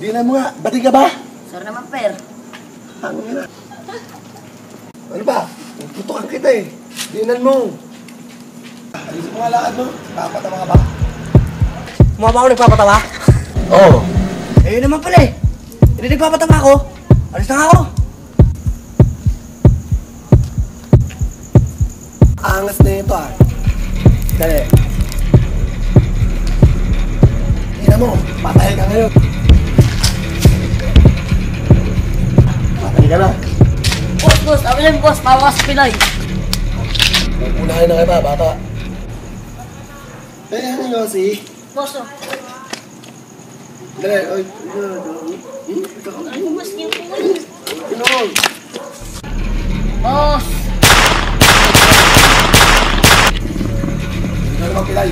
Dinan mo nga, bati ka ba? Sir naman, per. Ang ina. Ano ba? Tutukan kita eh. Dinan mo. Alisin mo nga lakad mo. Papatama ka ba? Mukha ba ako nagpapatawa? Oo. Eh, yun naman pala eh. Hindi nagpapatawa ako. Alis na nga ako. Angas na ito ah. Dali. Mo, patay ka ngayon. Patay ka na. Boss, boss. Ako lang, boss. Pawas Pinoy. Unahin na kita, bata. Eh, ano yung si? Boss, oh. Dali, oy. Hmm? Ano yung boss? Yung Pinon. Boss. Ano ba pilay?